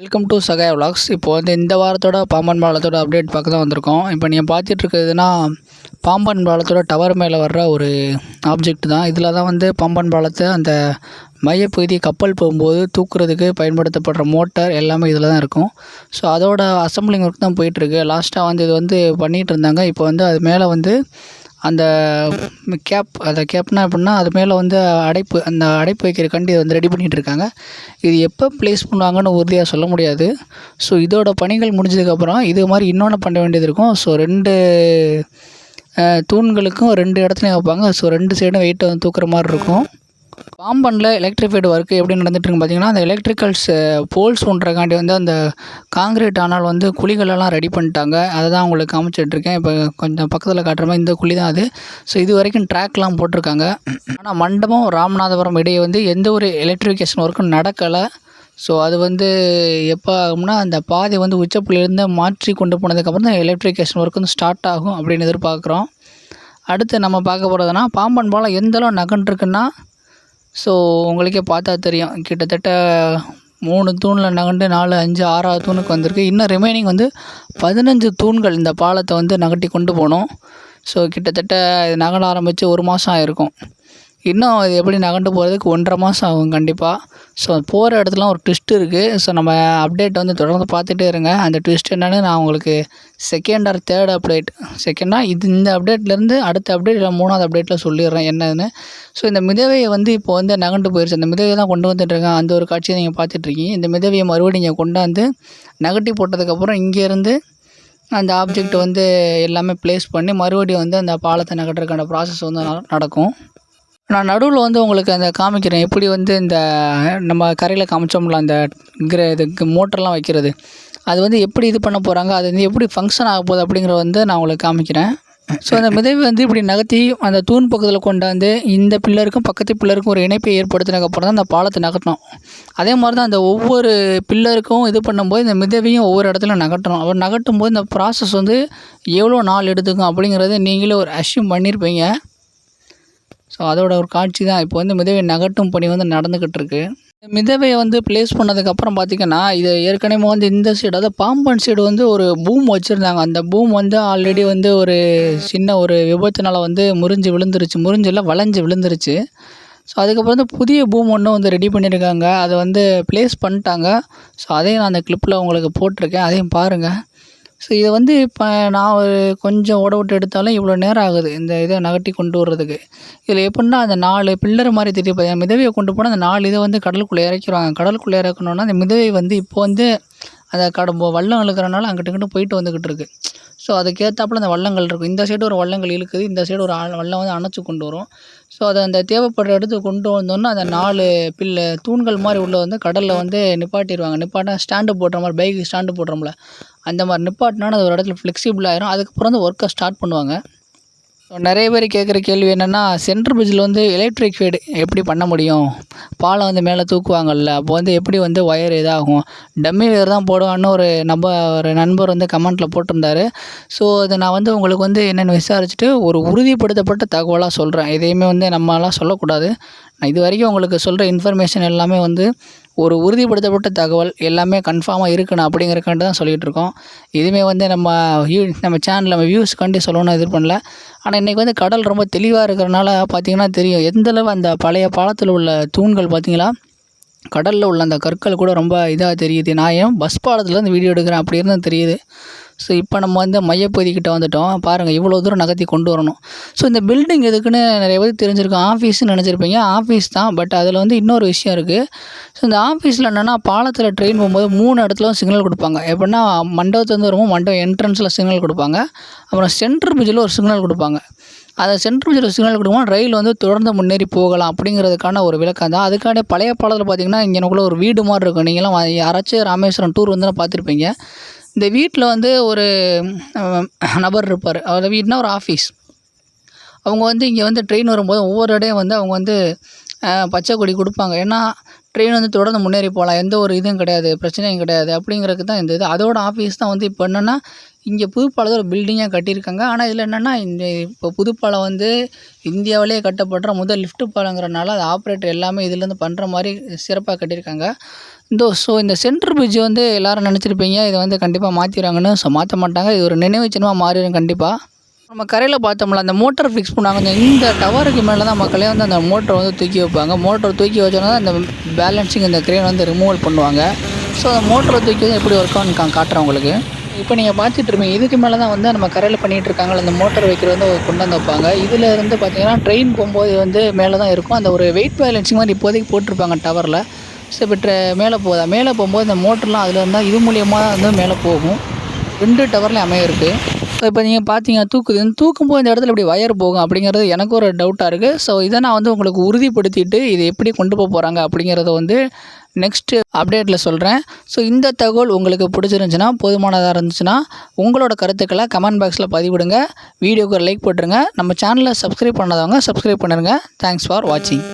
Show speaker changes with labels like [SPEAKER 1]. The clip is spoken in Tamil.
[SPEAKER 1] வெல்கம் டு சகாய விலாக்ஸ் இப்போ வந்து இந்த வாரத்தோட பாம்பன் பாலத்தோட அப்டேட் பார்க்க தான் வந்திருக்கோம். இப்போ நீங்கள் பார்த்துட்டு இருக்கிறதுனா பாம்பன் பாலத்தோட டவர் மேலே வர்ற ஒரு ஆப்ஜெக்ட் தான். இதில் தான் வந்து பாம்பன் பாலத்தை அந்த மையப்பகுதி கப்பல் போகும்போது தூக்குறதுக்கு பயன்படுத்தப்படுற மோட்டார் எல்லாமே இதில் தான் இருக்கும். ஸோ அதோட அசம்பிளிங் ஒர்க் தான் போயிட்டுருக்கு லாஸ்ட்டாக வந்து இது வந்து பண்ணிகிட்டு இருந்தாங்க. இப்போ வந்து அது மேலே வந்து அந்த கேப் அந்த கேப்னா எப்படின்னா அது மேலே வந்து அடைப்பு அந்த அடைப்பு வைக்கிற கண்டி வந்து ரெடி பண்ணிகிட்டு இருக்காங்க இது எப்போ ப்ளேஸ் பண்ணுவாங்கன்னு உறுதியாக சொல்ல முடியாது. ஸோ இதோட பணிகள் முடிஞ்சதுக்கப்புறம் இது மாதிரி இன்னொன்று பண்ண வேண்டியது இருக்கும். ஸோ ரெண்டு தூண்களுக்கும் ரெண்டு இடத்துலையும் வைப்பாங்க. ஸோ ரெண்டு சைடும் வெயிட்டை வந்து தூக்குற மாதிரி இருக்கும். பாம்பனில் எலக்ட்ரிஃபைடு ஒர்க்கு எப்படி நடந்துட்டு பார்த்தீங்கன்னா அந்த எலக்ட்ரிக்கல்ஸ் போல்ஸ் ஒன்றக்காண்டி வந்து அந்த காங்கிரீட் ஆனால் வந்து குழிகளெல்லாம் ரெடி பண்ணிட்டாங்க. அதை தான் உங்களுக்கு காமிச்சிட்ருக்கேன் இப்போ கொஞ்சம் பக்கத்தில் காட்டுற மாதிரி இந்த குழி தான் அது. ஸோ இது வரைக்கும் ட்ராக்லாம் போட்டிருக்காங்க. ஆனால் மண்டபம் ராமநாதபுரம் இடையே வந்து எந்த ஒரு எலக்ட்ரிஃபிகேஷன் ஒர்க்கும் நடக்கலை. ஸோ அது வந்து எப்போ ஆகும்னா அந்த பாதை வந்து உச்சப்புள்ளியிலேருந்து மாற்றி கொண்டு போனதுக்கப்புறம் தான் எலக்ட்ரிஃபிகேஷன் ஒர்க் வந்து ஸ்டார்ட் ஆகும் அப்படின்னு எதிர்பார்க்குறோம். அடுத்து நம்ம பார்க்க போகிறதுனா பாம்பன் பாலம் எந்தளவு அளவு ஸோ உங்களுக்கே பார்த்தா தெரியும். கிட்டத்தட்ட மூணு தூணில் நகண்டு நாலு அஞ்சு ஆறாவது தூணுக்கு வந்திருக்கு. இன்னும் ரிமைனிங் வந்து பதினஞ்சு தூண்கள் இந்த பாலத்தை வந்து நகட்டி கொண்டு போகணும் ஸோ கிட்டத்தட்ட இது நகல ஆரம்பித்து ஒரு மாதம் ஆயிருக்கும். இன்னும் இது எப்படி நகண்டு போகிறதுக்கு ஒன்றரை மாதம் ஆகும் கண்டிப்பாக ஸோ போகிற இடத்துலாம் ஒரு ட்விஸ்ட் இருக்குது ஸோ நம்ம அப்டேட் வந்து தொடர்ந்து பார்த்துட்டே இருங்க. அந்த ட்விஸ்ட் என்னென்னு நான் உங்களுக்கு செகண்ட் ஆர் தேர்ட் அப்டேட் செகண்டாக இது இந்த அப்டேட்லேருந்து அடுத்த அப்டேட் இல்லை மூணாவது அப்டேட்டில் சொல்லிடுறேன் என்னதுன்னு. ஸோ இந்த மிதவையை வந்து இப்போ வந்து நகண்டு போயிடுச்சு அந்த மிதவையை தான் கொண்டு வந்துட்டுருக்கேன் அந்த ஒரு காட்சியை நீங்கள் பார்த்துட்ருக்கீங்க இந்த மிதவையை மறுபடியும் நீங்கள் கொண்டாந்து நகட்டி போட்டதுக்கப்புறம் இங்கேருந்து அந்த ஆப்ஜெக்ட் வந்து எல்லாமே ப்ளேஸ் பண்ணி மறுபடியும் வந்து அந்த பாலத்தை நகட்டுறதுக்கான ப்ராசஸ் வந்து ந- நடக்கும். நான் நடுவில் வந்து உங்களுக்கு அந்த காமிக்கிறேன். எப்படி வந்து இந்த நம்ம கரையில் காமிச்சோம்ல அந்த கிர இது மோட்டர்லாம் வைக்கிறது. அது வந்து எப்படி இது பண்ண போகிறாங்க அது வந்து எப்படி ஃபங்க்ஷன் ஆக போகுது அப்படிங்கிறத வந்து நான் உங்களுக்கு காமிக்கிறேன். ஸோ அந்த மிதவை வந்து இப்படி நகர்த்தி அந்த தூண் பக்கத்தில் கொண்டாந்து இந்த பில்லருக்கும் பக்கத்து பில்லருக்கும் ஒரு இணைப்பை ஏற்படுத்தினதுக்கப்புறம் தான் அந்த பாலத்தை நகட்டணும் அதே மாதிரி தான் அந்த ஒவ்வொரு பில்லருக்கும் இது பண்ணும்போது இந்த மிதவையும் ஒவ்வொரு இடத்துல நகட்டணும் அவர் நகட்டும் போது இந்த ப்ராசஸ் வந்து எவ்வளோ நாள் எடுத்துக்கும் அப்படிங்கிறத நீங்களே ஒரு அஷ்யூம் பண்ணியிருப்பீங்க ஸோ அதோட ஒரு காட்சி தான். இப்போ வந்து மிதவை நகட்டும் பணி வந்து நடந்துக்கிட்டு இருக்கு மிதவையை வந்து ப்ளேஸ் பண்ணதுக்கப்புறம் பார்த்தீங்கன்னா இது ஏற்கனவே வந்து இந்த சைடு அதாவது பாம்பன் சைடு வந்து ஒரு பூம் வச்சுருந்தாங்க. அந்த பூம் வந்து ஆல்ரெடி வந்து ஒரு சின்ன ஒரு விபத்தினால் வந்து முறிஞ்சு விழுந்துருச்சு. முறிஞ்சில் வளைஞ்சு விழுந்துருச்சு. ஸோ அதுக்கப்புறம் வந்து புதிய பூம் ஒன்று வந்து ரெடி பண்ணியிருக்காங்க அதை வந்து ப்ளேஸ் பண்ணிட்டாங்க. ஸோ அதையும் நான் அந்த கிளிப்பில் உங்களுக்கு போட்டிருக்கேன். அதையும் பாருங்கள் ஸோ இதை வந்து இப்போ நான் ஒரு கொஞ்சம் ஓட விட்டு எடுத்தாலும் இவ்வளோ நேரம் ஆகுது. இந்த இதை நகட்டி கொண்டு வர்றதுக்கு. இதில் எப்படின்னா அந்த நாலு பில்லர் மாதிரி தெரியும் பார்த்தீங்கன்னா மிதவையை கொண்டு போனால் அந்த நாலு இதை வந்து கடலுக்குள்ளே இறக்கிடுவாங்க கடலுக்குள்ளே இறக்கணுன்னா அந்த மிதவை வந்து இப்போ வந்து அந்த கட வல்லம் இழுக்கிறனால அங்கிட்டு இங்கிட்டு போயிட்டு வந்துக்கிட்டு இருக்குது ஸோ அதுக்கேற்றாப்புல அந்த வள்ளங்கள் இருக்கும். இந்த சைடு ஒரு வள்ளங்கள் இழுக்குது இந்த சைடு ஒரு வள்ளம் வந்து அணைச்சி கொண்டு வரும். ஸோ அதை அந்த தேவைப்படுற இடத்துக்கு கொண்டு வந்தோன்னா அந்த நாலு பில்லு தூண்கள் மாதிரி உள்ள வந்து கடலில் வந்து நிப்பாட்டிடுவாங்க நிப்பாட்டினா ஸ்டாண்டு போடுற மாதிரி பைக்கு ஸ்டாண்டு போடுறோம்ல அந்த மாதிரி நிப்பாட்டினா அது ஒரு இடத்துல ஃப்ளெக்சிபிள் ஆயிரும். அதுக்கப்புறம் வந்து ஒர்க்கை ஸ்டார்ட் பண்ணுவாங்க. நிறைய பேர் கேட்குற கேள்வி என்னென்னா சென்ட்ரு பிரிட்ஜில் வந்து எலக்ட்ரிக் ஃபீடு எப்படி பண்ண முடியும்? பாலம் வந்து மேலே தூக்குவாங்கள்ல அப்போ வந்து எப்படி வந்து ஒயர் இதாகும்? டம்மி ஒயர் தான் போடுவான்னு ஒரு நம்ப ஒரு நண்பர் வந்து கமெண்ட்டில் போட்டிருந்தாரு. ஸோ அது நான் வந்து உங்களுக்கு வந்து என்னென்னு விசாரிச்சுட்டு ஒரு உறுதிப்படுத்தப்பட்ட தகவலாக சொல்கிறேன் எதையுமே வந்து நம்மளாம் சொல்லக்கூடாது. நான் இது வரைக்கும் உங்களுக்கு சொல்கிற இன்ஃபர்மேஷன் எல்லாமே வந்து ஒரு உறுதிப்படுத்தப்பட்ட தகவல் எல்லாமே கன்ஃபார்மாக இருக்கணும் அப்படிங்கிறக்காண்டி தான் சொல்லிகிட்டு இருக்கோம் இதுவுமே வந்து நம்ம வியூ நம்ம சேனலில் நம்ம வியூஸ்க்காண்டி சொல்லணும்னு இது பண்ணல. ஆனால் இன்றைக்கி வந்து கடல் ரொம்ப தெளிவாக இருக்கிறனால பார்த்தீங்கன்னா தெரியும். எந்தளவு அந்த பழைய பாலத்தில் உள்ள தூண்கள் பார்த்திங்களா கடலில் உள்ள அந்த கற்கள் கூட ரொம்ப இதாக தெரியுது. நான் ஏன் பஸ் பாலத்துலேருந்து வீடியோ எடுக்கிறேன் அப்படி இருந்தால் தெரியுது. ஸோ இப்போ நம்ம வந்து மையப்பகுதிக்கிட்ட வந்துட்டோம். பாருங்கள் இவ்வளோ தூரம் நகர்த்தி கொண்டு வரணும். ஸோ இந்த பில்டிங் எதுக்குன்னு நிறைய பேர் தெரிஞ்சிருக்கும். ஆஃபீஸ்னு நினச்சிருப்பீங்க. ஆஃபீஸ் தான். பட் அதில் வந்து இன்னொரு விஷயம் இருக்குது ஸோ இந்த ஆஃபீஸில் என்னென்னா பாலத்தில் ட்ரெயின் போகும்போது மூணு இடத்துல சிக்னல் கொடுப்பாங்க. எப்படின்னா மண்டபத்துலேருந்து வரும்போது மண்டபம் என்ட்ரன்ஸில் சிக்னல் கொடுப்பாங்க. அப்புறம் சென்ட்ரல் பிரிட்ஜில் ஒரு சிக்னல் கொடுப்பாங்க. அதை சென்ட்ரல் பிரிட்ஜில் சிக்னல் கொடுக்கும்போது ரயில் வந்து தொடர்ந்து முன்னேறி போகலாம் அப்படிங்கிறதுக்கான ஒரு விளக்கம் தான். அதுக்கான பழைய பாலத்தில் பார்த்தீங்கன்னா இங்கனக்குள்ளே ஒரு வீடு மாதிரி இருக்கும். நீங்களாம் யாராச்சும் ராமேஸ்வரம் டூர் வந்து பார்த்துருப்பீங்க இந்த வீட்டில் வந்து ஒரு நபர் இருப்பார். அவர் வீடுனா ஒரு ஆஃபீஸ் அவங்க வந்து இங்கே வந்து ட்ரெயின் வரும்போது ஒவ்வொரு இடையும் வந்து அவங்க வந்து பச்சை கொடி கொடுப்பாங்க. ஏன்னா ட்ரெயின் வந்து தொடர்ந்து முன்னேறி போகலாம். எந்த ஒரு இதுவும் கிடையாது பிரச்சனையும் கிடையாது அப்படிங்கிறதுக்கு தான் இந்த இது. அதோட ஆஃபீஸ் தான் வந்து இப்போ என்னென்னா இங்கே புதுப்பாலத்தில் ஒரு பில்டிங்காக கட்டியிருக்காங்க. ஆனால் இதில் என்னென்னா இந்த இப்போ புதுப்பாலம் வந்து இந்தியாவிலே கட்டப்படுற முதல் லிஃப்ட் பாலங்கிறனால அது ஆப்ரேட்டர் எல்லாமே இதுலேருந்து பண்ணுற மாதிரி சிறப்பாக கட்டியிருக்காங்க. இந்த ஸோ இந்த சென்ட்ரு பிரிட்ஜ் வந்து எல்லோரும் நினச்சிருப்பீங்க. இதை வந்து கண்டிப்பாக மாற்றிடுவாங்கன்னு ஸோ மாற்ற மாட்டாங்க. இது ஒரு நினைவு சின்னமாக மாறிடும் கண்டிப்பாக நம்ம கரையில் பார்த்தோம்ல அந்த மோட்டர் ஃபிக்ஸ் பண்ணாங்க. இந்த- இந்த டவருக்கு மேலே தான் மக்களே வந்து அந்த மோட்டரை வந்து தூக்கி வைப்பாங்க. மோட்டரை தூக்கி வச்சோன்னா அந்த பேலன்ஸிங் பேலன்சிங் இந்த கிரேன் வந்து ரிமூவல் பண்ணுவாங்க. ஸோ அந்த மோட்டரை தூக்கி வந்து எப்படி ஒர்க் ஆகுன்னு காட்டுறேன் உங்களுக்கு? இப்போ நீங்கள் பார்த்துட்டு இருப்பீங்க. இதுக்கு மேலே தான் வந்து நம்ம கரையில் பண்ணிகிட்டு இருக்காங்கள அந்த மோட்டர் வைக்கிறது வந்து கொண்டு வந்து வைப்பாங்க. இதில் இருந்து பார்த்தீங்கன்னா ட்ரெயின் போகும்போது வந்து மேலே தான் இருக்கும். அந்த ஒரு வெயிட் பேலன்சிங் மாதிரி இப்போதைக்கு போட்டிருப்பாங்க டவரில் ஸோ இப்போ ட்ரெ மேலே போதா மேலே போகும்போது இந்த மோட்டர்லாம் அதில் இருந்தால் இது மூலியமாக தான் வந்து மேலே போகும். ரெண்டு டவர்லேயும் அமைய இருக்குது இப்போ நீங்கள் பார்த்தீங்க தூக்குது. தூக்கும்போது இந்த இடத்துல இப்படி வயர் போகும் அப்படிங்கிறது எனக்கு ஒரு டவுட்டாக இருக்குது ஸோ இதை நான் வந்து உங்களுக்கு உறுதிப்படுத்திட்டு இதை எப்படி கொண்டு போக போகிறாங்க அப்படிங்கிறத வந்து நெக்ஸ்ட்டு அப்டேட்டில் சொல்கிறேன் ஸோ இந்த தகவல் உங்களுக்கு பிடிச்சிருந்துச்சுன்னா போதுமானதாக இருந்துச்சுன்னா உங்களோட கருத்துக்களை கமெண்ட் பாக்ஸில் பதிவிடுங்க. வீடியோக்கு லைக் போட்டுருங்க. நம்ம சேனலை சப்ஸ்கிரைப் பண்ணாதவங்க சப்ஸ்கிரைப் பண்ணிடுங்க தேங்க்ஸ் ஃபார் வாட்சிங்